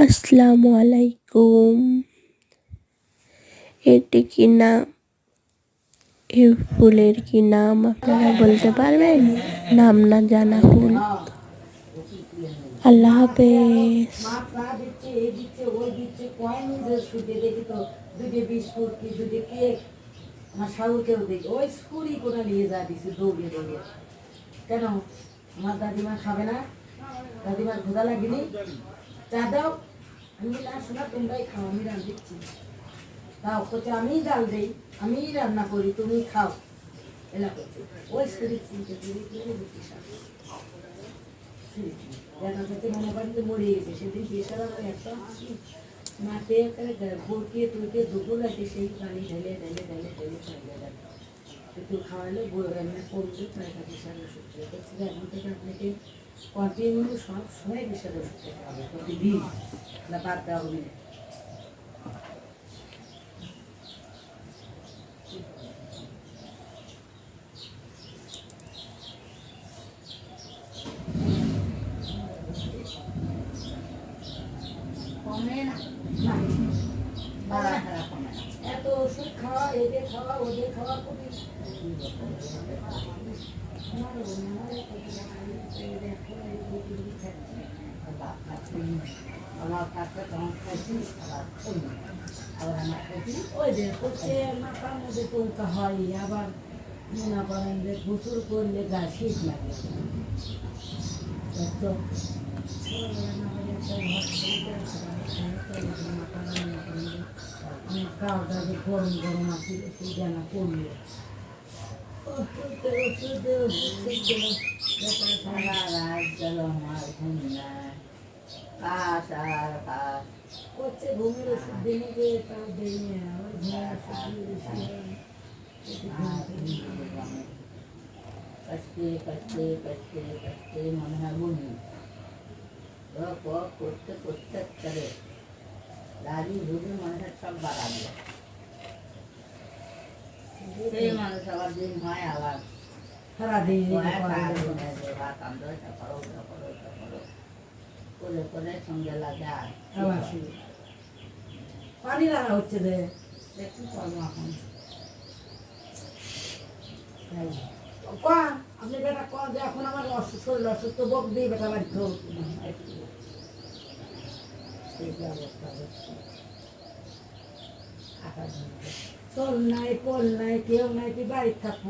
আসসালামু আলাইকুম। এটি কি নাম এই ফুলের কি নাম আপনারা বলতে পারবেন? নাম না জানা ফুল। আল্লাহ হাফেজ। কেন? আমার দাদিমা খাবে না? দাদিমার ক্ষুদা লাগেনি? চা দাও আমি না শোনা, তোমরাই খাও, আমি রান দিচ্ছি। দাও করছে আমিই ডাল দেই, আমিই রান্না করি তুমি খাও। এলা করছে ওই স্কুলে চিনতে দেখা যাচ্ছে মনে যে মরে গেছে, সেদিন পেশার একটা মাঠে ভরকিয়ে তুলকে দুপুর রাতে সেই পানি ঢেলে ঢেলে ঢেলে ঢেলে দেয়। একটু খাওয়ালে রান্না করলে তার কাছে সার ওষুধ খেয়ে করছে যে এখন থেকে আপনাকে কন্টিনিউ সব সময় পেশার ওষুধ খেতে হবে প্রতিদিন। না বাদ দেওয়া হবে না। কমে না না, বাড়া খারাপ কমে না এত ওষুধ খাওয়া এদের খাওয়া ওদের খাওয়া খুবই আবার হয় মনে করেন যে গোসল করলে গা শীত লাগে তো অনেক গাওটা যে গরম গরম আছে সেই জানা করল সারা রাত গেল আমার ঘুম নাই কাশ আর কাশ করছে ঘুমের ওষুধ দিনে যে তাও দেয় না ওই ঘুমের ওষুধ কষ্টে কষ্টে কষ্টে কষ্টে মনে হয় বমি রক করতে করতে দাদি ভুলে মনে হয় সব বাড়াবে। সেই মানুষ আবার দিন হয় আবার। করা করো করো করো। করে করে সঙ্গে। পানি লাগা হচ্ছে একটু করব এখন। কয়া? আপনি বেটা কয়া যে এখন আমার অসুস্থ শরীর, অসুস্থ বক দিয়ে বেটা বাধ্য চল নাই, পল নাই, কেউ নাই তুই বাড়ি থাকব?